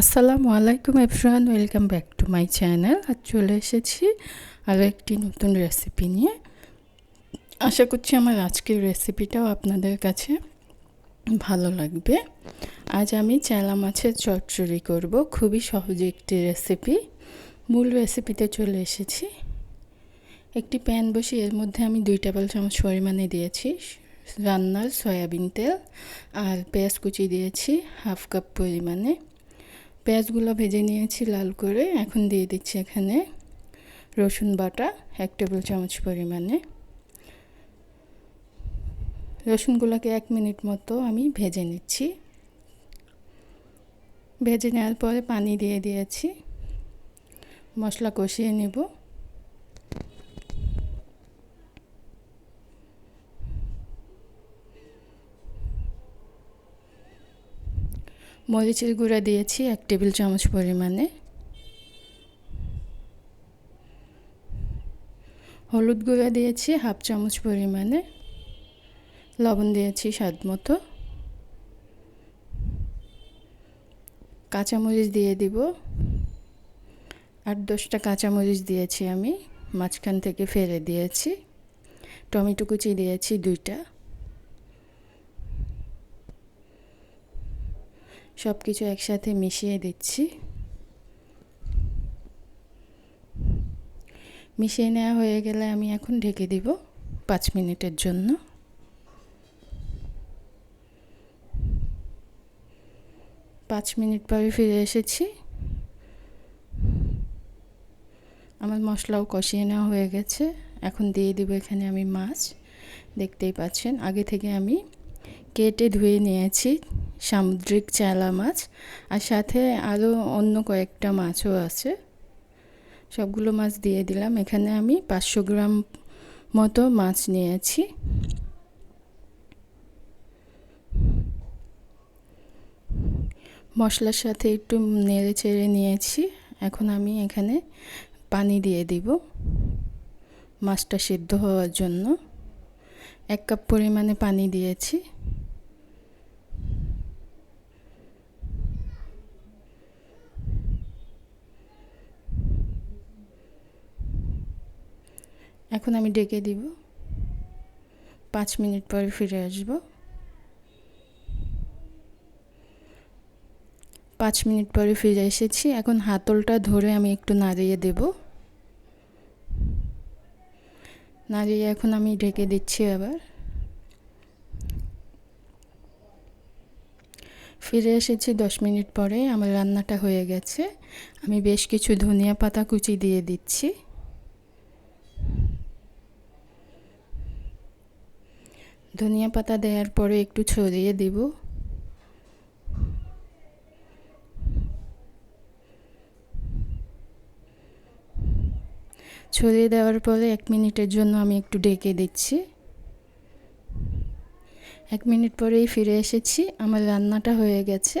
আসসালামু আলাইকুম everyone, welcome back to my channel. আর চলে এসেছি আরও একটি নতুন রেসিপি নিয়ে। আশা করছি আমার আজকের রেসিপিটাও আপনাদের কাছে ভালো লাগবে। আজ আমি চেলা মাছের চচ্চড়ি করব। খুবই সহজ একটি রেসিপি। মূল রেসিপিতে চলে এসেছি। একটি প্যান বসিয়ে এর মধ্যে আমি দুই টেবিল চামচ পরিমাণে দিয়েছি রান্নার সয়াবিন তেল আর পেঁয়াজ কুচি দিয়েছি হাফ কাপ পরিমাণে। পেঁয়াজগুলো ভেজে নিয়েছি লাল করে। এখন দিয়ে দিচ্ছি এখানে রসুন বাটা এক টেবিল চামচ পরিমাণে। রসুনগুলোকে এক মিনিট মতো আমি ভেজে নিচ্ছি। ভেজে নেওয়ার পরে পানি দিয়ে দিয়েছি। মশলা কষিয়ে নেব। মরিচের গুঁড়া দিয়েছি এক টেবিল চামচ পরিমাণে। হলুদ গুঁড়া দিয়েছি হাফ চামচ পরিমাণে। লবণ দিয়েছি স্বাদ মতো। কাঁচামরিচ দিয়ে দিব। আট দশটা কাঁচামরিচ দিয়েছি আমি, মাঝখান থেকে ফেলে দিয়েছি। টমেটো কুচি দিয়েছি দুইটা। সব কিছু একসাথে মিশিয়ে দিচ্ছি। মিশিয়ে নেওয়া হয়ে গেলে আমি এখন ঢেকে দিব পাঁচ মিনিটের জন্য। পাঁচ মিনিট পরে ফিরে এসেছি। আমার মশলাও কষিয়ে নেওয়া হয়ে গেছে। এখন দিয়ে দিব এখানে আমি মাছ। দেখতেই পাচ্ছেন, আগে থেকে আমি কেটে ধুয়ে নিয়েছি। সামুদ্রিক চেলা মাছ, আর সাথে আরও অন্য কয়েকটা মাছও আছে। সবগুলো মাছ দিয়ে দিলাম। এখানে আমি পাঁচশো গ্রাম মতো মাছ নিয়েছি। মশলার সাথে একটু নেড়ে চেড়ে নিয়েছি। এখন আমি এখানে পানি দিয়ে দিব মাছটা সিদ্ধ হওয়ার জন্য। এক কাপ পরিমাণে পানি দিয়েছি। এখন আমি ডেকে দিব। পাঁচ মিনিট পরে ফিরে আসব। পাঁচ মিনিট পরে ফিরে এসেছি। এখন হাতলটা ধরে আমি একটু নাড়িয়ে দেব। নাড়িয়ে এখন আমি ঢেকে দিচ্ছি আবার। ফিরে এসেছি দশ মিনিট পরে। আমার রান্নাটা হয়ে গেছে। আমি বেশ কিছু ধনিয়া পাতা কুচি দিয়ে দিচ্ছি। ধনিয়া পাতা দেওয়ার পরে একটু ছড়িয়ে দিব। ছড়িয়ে দেওয়ার পরে এক মিনিটের জন্য আমি একটু ডেকে দিচ্ছি। এক মিনিট পরেই ফিরে এসেছি, আমার রান্নাটা হয়ে গেছে।